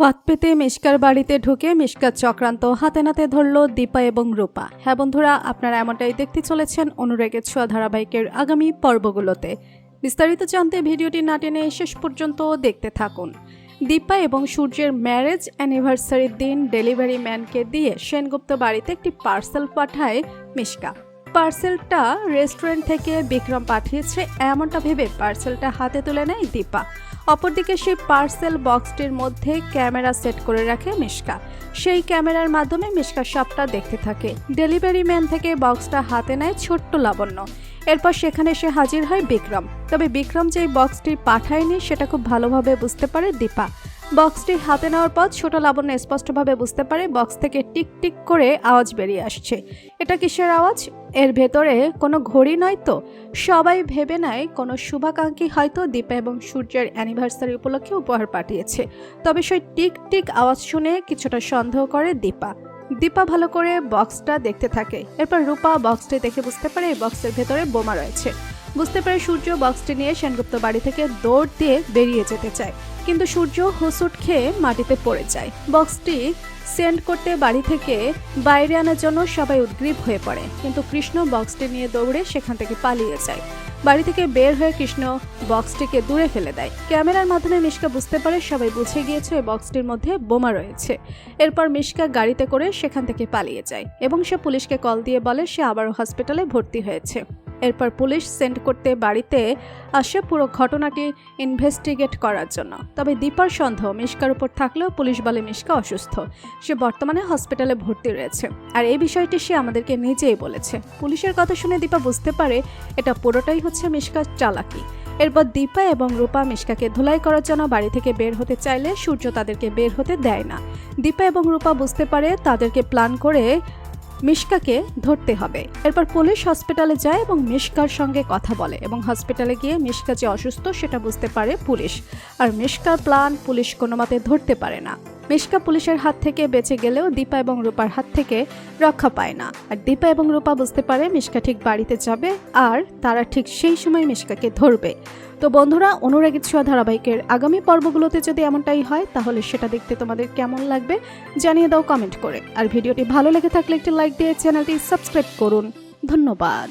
পথ পেতে মিশকার বাড়িতে ঢুকে মিশকার চক্রান্ত হাতে নাতে ধরল দীপা এবং রূপা। হ্যাঁ বন্ধুরা, আপনারা এমনটাই দেখতে চলেছেন অনুরাগের ছোঁয়া ধারাবাহিকের আগামী পর্বগুলোতে। বিস্তারিত জানতে ভিডিওটি না টেনে শেষ পর্যন্ত দেখতে থাকুন। দীপা এবং সূর্যের ম্যারেজ অ্যানিভার্সারির দিন ডেলিভারি ম্যানকে দিয়ে সেনগুপ্ত বাড়িতে একটি পার্সেল পাঠায় মিশকা। পার্সেলটা রেস্টুরেন্ট থেকে বিক্রম পাঠিয়েছে, এমনটা ভেবে পার্সেলটা হাতে তুলে নেয় দীপা। অপরদিকে সেই পার্সেল বক্সটির মধ্যে ক্যামেরা সেট করে রাখে মিশকা। সেই ক্যামেরার মাধ্যমে মিশকা সবটা দেখতে থাকে। ডেলিভারি ম্যান থেকে বক্সটা হাতে নেয় ছোট্ট লাবণ্য। এরপর সেখানে সে হাজির হয় বিক্রম। তবে বিক্রম যে বক্সটি পাঠায়নি, সেটা খুব ভালোভাবে বুঝতে পারে দীপা। বক্সটি হাতে নেওয়ার পর ছোট লাবণ্য স্পষ্টভাবে বুঝতে পারে বক্স থেকে টিক টিক করে আওয়াজ বেরিয়ে আসছে। এটা কিসের আওয়াজ? এর ভেতরে কোনো ঘড়ি নয় তো? সবাই ভেবে নেয় কোনো শুভাকাঙ্ক্ষী হয়তো দীপা এবং সূর্যের অ্যানিভার্সারি উপলক্ষে উপহার পাঠিয়েছে। তবে সেই টিক টিক আওয়াজ শুনে কিছুটা সন্দেহ করে দীপা। দীপা ভালো করে বক্সটা দেখতে থাকে। এরপর রূপা বক্সটি দেখে বুঝতে পারে এই বক্সের ভেতরে বোমা রয়েছে। বুঝতে পারে সূর্য বক্সটি নিয়ে সেনগুপ্ত বাড়ি থেকে দৌড় দিয়ে বেরিয়ে যেতে চায়। কিন্তু সূর্য হুসুট খেয়ে মাটিতে পড়ে যায়। বক্সটি সেন্ড করতে বাড়ি থেকে বাইরে আনার জন্য সবাই উদ্গ্রীব হয়ে পড়ে। কিন্তু কৃষ্ণ বক্সটি নিয়ে দৌড়ে সেখান থেকে পালিয়ে যায়। বাড়ি থেকে বের হয়ে কৃষ্ণ বক্সটিকে দূরে ফেলে দেয়। ক্যামেরার মাধ্যমে মিশকা বুঝতে পারে সবাই বুঝে গিয়েছে ওই বক্সটির মধ্যে বোমা রয়েছে। এরপর মিশকা গাড়িতে করে সেখান থেকে পালিয়ে যায় এবং সে পুলিশকে কল দিয়ে বলে সে আবারও হসপিটালে ভর্তি হয়েছে। এরপর পুলিশ সেন্ড করতে বাড়িতে আসে পুরো ঘটনাটি ইনভেস্টিগেট করার জন্য। তবে দীপার সন্দেহ, মিশকার উপর থাকলেও পুলিশ বলে মিশকা অসুস্থ। সে বর্তমানে হসপিটালে ভর্তি রয়েছে। আর এই বিষয়টি সে আমাদেরকে নিজেই বলেছে। পুলিশের কথা শুনে দীপা বুঝতে পারে এটা পুরোটাই হচ্ছে মিশকার চালাকি। এরপর দীপা এবং রূপা মিশকাকে ধুলাই করার জন্য বাড়ি থেকে বের হতে চাইলে সূর্য তাদেরকে বের হতে দেয় না। দীপা এবং রূপা বুঝতে পারে তাদেরকে প্ল্যান করে মিশকাকে ধরতে হবে। এরপর পুলিশ হসপিটালে যায় এবং মিশকার সঙ্গে কথা বলে এবং হসপিটালে গিয়ে মিশকা যে অসুস্থ সেটা বুঝতে পারে পুলিশ। আর মিশকার প্ল্যান পুলিশ কোনো মতে ধরতে পারে না। মিশকা পুলিশের হাত থেকে বেঁচে গেলেও দীপা এবং রূপার হাত থেকে রক্ষা পায় না। আর দীপা এবং রূপা বুঝতে পারে মিশকা ঠিক বাড়িতে যাবে, আর তারা ঠিক সেই সময় মিশকাকে ধরবে। তো বন্ধুরা, অনুরাগী ছোঁয়া ধারাবাহিকের আগামী পর্বগুলোতে যদি এমনটাই হয়, তাহলে সেটা দেখতে তোমাদের কেমন লাগবে জানিয়ে দাও কমেন্ট করে। আর ভিডিওটি ভালো লেগে থাকলে একটি লাইক দিয়ে চ্যানেলটি সাবস্ক্রাইব করুন। ধন্যবাদ।